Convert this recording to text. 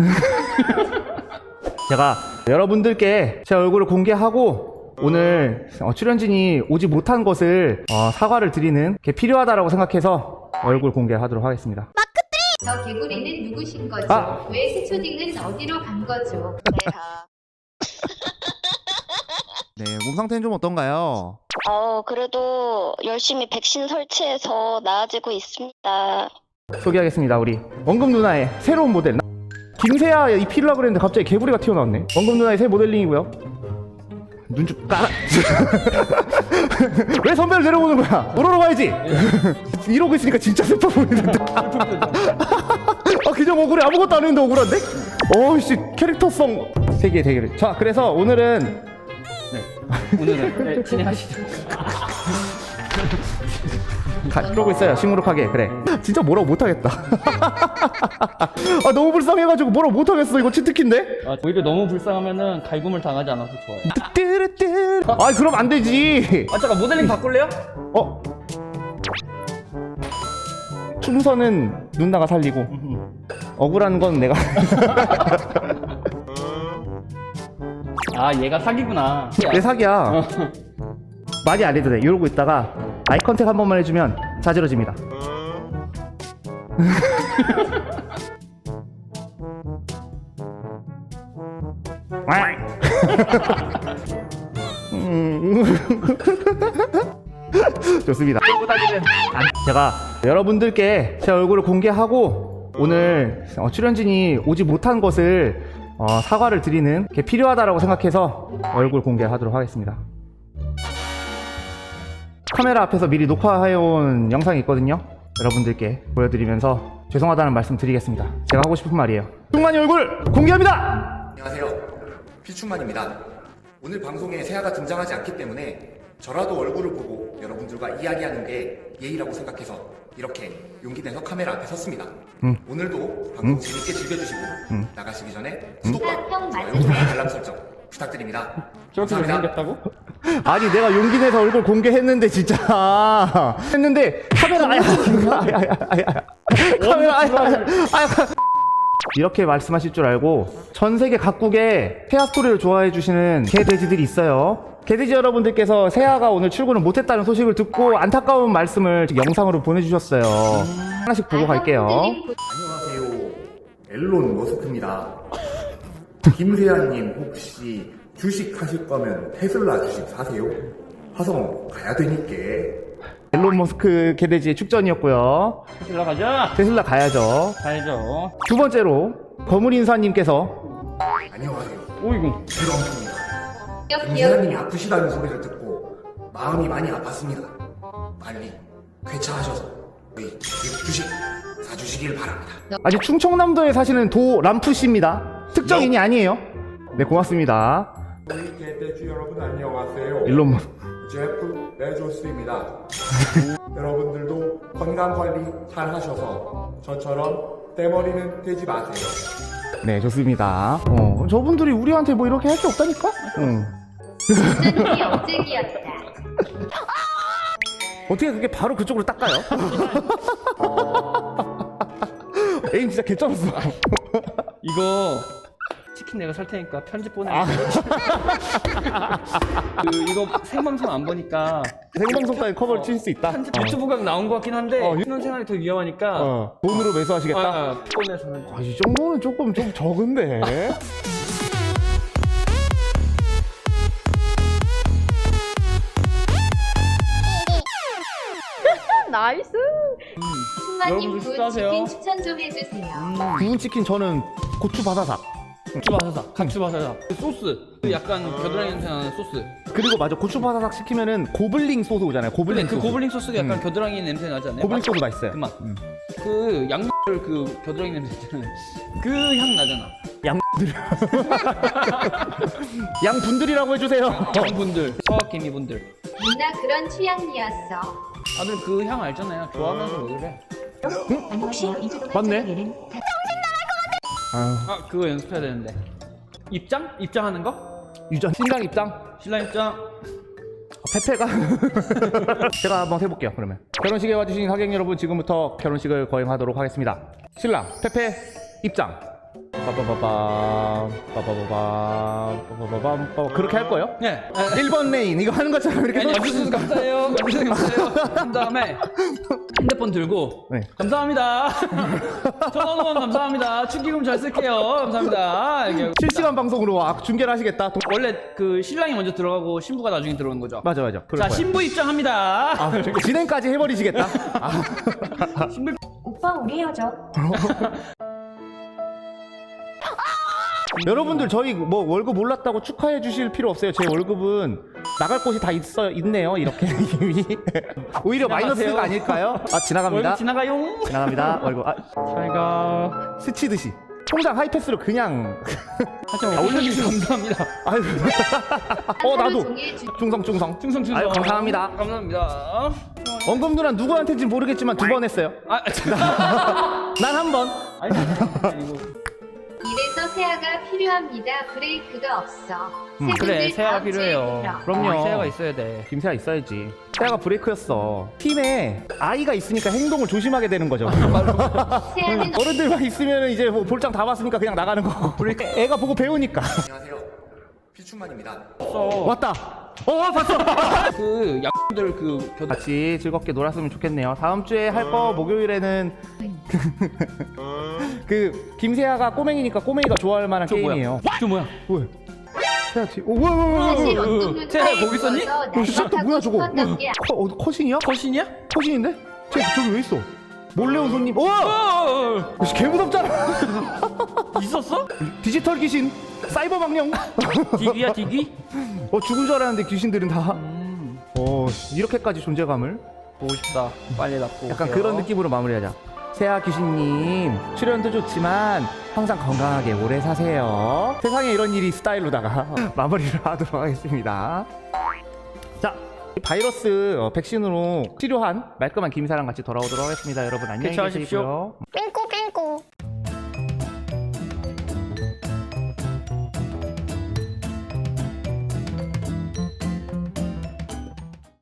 제가 여러분들께 제 얼굴을 공개하고 오늘 어, 출연진이 오지 못한 것을 어, 사과를 드리는 게 필요하다라고 생각해서 얼굴 공개하도록 하겠습니다. 저 개구리는 누구신 거죠? 아! 왜 세초딩은 어디로 간 거죠? 네, 몸 상태는 좀 어떤가요? 어, 그래도 열심히 백신 설치해서 나아지고 있습니다. 소개하겠습니다. 우리 원금 누나의 새로운 모델 김세아 입히려고 그랬는데 갑자기 개구리가 튀어나왔네. 원금 누나의 새 모델링이고요. 눈 좀 깔아. 왜 선배를 내려보는 거야? 오러러 가야지. 이러고 있으니까 진짜 슬퍼 보이는데. 아 그냥 억울해 아무것도 안 했는데 억울한데? 어씨 캐릭터성 세계 대결. 자 그래서 오늘은 오늘은 네, 진행하시죠. 가, 그러고 있어요. 시무룩하게. 그래. 진짜 뭐라고 못하겠다. 아 너무 불쌍해가지고 뭐라고 못하겠어. 이거 치트키인데? 아, 오히려 너무 불쌍하면은 갈굼을 당하지 않아서 좋아요. 뚜뚜르뚜 아 그럼 안 되지. 아 잠깐 모델링 바꿀래요? 어? 충선은 누나가 살리고 억울한 건 내가. 아 얘가 사기구나. 내 사기야. 많이 안 해도 돼 이러고 있다가 아이 컨택 한 번만 해주면 자지러집니다 음. 좋습니다 제가 여러분들께 제 얼굴을 공개하고 오늘 어, 출연진이 오지 못한 것을 어, 사과를 드리는 게 필요하다라고 생각해서 얼굴 공개하도록 하겠습니다. 카메라 앞에서 미리 녹화해온 영상이 있거든요. 여러분들께 보여드리면서 죄송하다는 말씀 드리겠습니다. 제가 하고 싶은 말이에요. 충만이 얼굴 공개합니다! 안녕하세요. 피충만입니다. 오늘 방송에 세아가 등장하지 않기 때문에 저라도 얼굴을 보고 여러분들과 이야기하는 게 예의라고 생각해서 이렇게 용기 내서 카메라 앞에 섰습니다. 음. 오늘도 방송 재밌게 즐겨주시고 음. 나가시기 전에 구독과 형 좋아요, 맞으세요? 알람 설정 부탁드립니다. 저렇게 감사합니다. 잘생겼다고? 아니 내가 용기 내서 얼굴 공개했는데 진짜 했는데 카메라 아야 아야 아야 아야 카메라 아야 아야 아야 이렇게 말씀하실 줄 알고 전 세계 각국에 세아 스토리를 좋아해 주시는 개돼지들이 있어요. 개돼지 여러분들께서 세아가 오늘 출근을 못했다는 소식을 듣고 안타까운 말씀을 영상으로 보내주셨어요. 하나씩 보고 갈게요. 안녕하세요. 앨론 머스크입니다. 김세아님 혹시 주식 하실 거면 테슬라 주식 사세요? 화성 가야 되니까. 앨런 머스크 개돼지의 축전이었고요. 테슬라 가자. 테슬라 가야죠. 가야죠. 두 번째로 거물 인사님께서 안녕하세요. 오이구. 드럼입니다. 기억 김세아님이 기억 아프시다는 소리를 듣고 마음이 많이 아팠습니다. 빨리 쾌차하셔서 저희 주식 사주시길 바랍니다. 아직 충청남도에 사시는 도 람푸씨입니다. 특정인이 아니에요. 네, 고맙습니다. 우리 개돼지 여러분 안녕하세요. 일론 머- 제프 베조스입니다. 여러분들도 건강 관리 잘 하셔서 저처럼 떼머리는 되지 마세요. 네, 좋습니다. 어, 저분들이 우리한테 뭐 이렇게 할 게 없다니까? 응. 완전히 억제기였다. 어떻게 그게 바로 그쪽으로 닦아요? 에임 진짜 개쩔었어. 이거 치킨 내가 살 테니까 편집 보내. 아. 그 이거 생방송 안 보니까 생방송 따위 커버를 칠 수 있다? 편집 유튜브 각 나온 것 같긴 한데 어, 유- 신혼생활이 더 위험하니까. 어, 돈으로 매수하시겠다? 아, 아, 폰에서는 아, 이 정도는 조금 좀 적은데. 나이스. 충만님 여러분들 굿 식사하세요. 치킨 추천 좀 해주세요. 구운 치킨 저는 고추 바사삭. 고추바사삭, 각추바사삭. 그 소스, 그 약간 겨드랑이 냄새 나는 소스. 그리고 맞아 고추 바사삭 시키면은 고블링 소스 오잖아요. 고블링 근데 그 소스. 고블링 소스가 약간 음. 겨드랑이 냄새 나지 않아요? 고블링 맛? 소스 맛있어요. 그 맛. 음. 그 양말 그 겨드랑이 냄새 있잖아요. 그 향 나잖아. 양분들이라고 해주세요. 양분들, 서학개미분들. 누나 그런 취향이었어. 다들 그 향 알잖아요. 좋아하면서 왜 그래? 맞네. 아, 아 그거 연습해야 되는데. 입장? 입장하는 거? 유전 신랑 입장. 신랑 입장. 페페가 제가 한번 해볼게요. 그러면 결혼식에 와주신 하객 여러분 지금부터 결혼식을 거행하도록 하겠습니다. 신랑 페페 입장. 빠바바밤 빠바바밤 빠바바밤 빠바 그렇게 할 거예요? 네. 1번 레인 이거 하는 것처럼 이렇게 아니, 써- 여주셔서 감사해요. 여주셔서 감사해요. 한 다음에 핸드폰 들고 네. 감사합니다. 전화원 감사합니다. 축기금 잘 쓸게요. 감사합니다. 이렇게. 실시간 방송으로 아, 중계를 하시겠다 동- 원래 그 신랑이 먼저 들어가고 신부가 나중에 들어오는 거죠. 맞아 맞아 그럴 자, 거야. 신부 입장합니다. 아, 진행까지 해버리시겠다 아, 신부 오빠 우리 헤어져. 여러분들 저희 뭐 월급 올랐다고 축하해 주실 필요 없어요 제 월급은 나갈 곳이 다 있어 있네요 이렇게 이미 오히려. 마이너스가 아닐까요? 아 지나갑니다 월급 지나가요. 지나갑니다 월급 아, 잘가. 스치듯이 통장 하이패스로 그냥 하지만 올려주셔 감사합니다. 아유 어 나도 중성 중성 충성 충성. 아유 감사합니다 감사합니다. 원금 누나 누구한테인지 모르겠지만 두 번 했어요 아, 난 한 번 아니, 아니고. 이래서 세아가 필요합니다. 브레이크가 없어. 음, 세분들 그래, 세아가 다음 주에 필요해요. 들어. 그럼요. 세아가 있어야 돼. 김세아 있어야지 세아가 브레이크였어 팀에 아이가 있으니까 행동을 조심하게 되는 거죠 세아는 어른들만 있으면 이제 뭐 볼장 다 봤으니까 그냥 나가는 거고 애가 보고 배우니까 안녕하세요. 필충만입니다. 왔다 어 봤어 그 약들 그 겨드 같이 즐겁게 놀았으면 좋겠네요 다음 주에 할 거 목요일에는 그 김세아가 꼬맹이니까 꼬맹이가 좋아할 만한 저 뭐야? 게임이에요 저 뭐야? 왜? 세아 지 오, 뭐야 뭐야 뭐야 뭐야 차에 거기 있었니? 어, 진짜 또 날개 뭐야 저거 커, 어, 컷신이야? 거신이야? 컷신인데? 쟤 저기 왜 있어? 몰래 온 손님! 어, 개 무섭잖아 있었어? 디지털 귀신 사이버 망령 디기야 디기? 어 죽은 줄 알았는데 귀신들은 다 음, 어, 이렇게까지 존재감을 보고 싶다. 빨리 납고. 약간 올게요. 그런 느낌으로 마무리하자 세아 귀신님 출연도 좋지만 항상 건강하게 오래 사세요 세상에 이런 일이 스타일로다가 마무리를 하도록 하겠습니다 자이 바이러스 어, 백신으로 치료한 말끔한 김사랑 같이 돌아오도록 하겠습니다 여러분 안녕히 삥꼬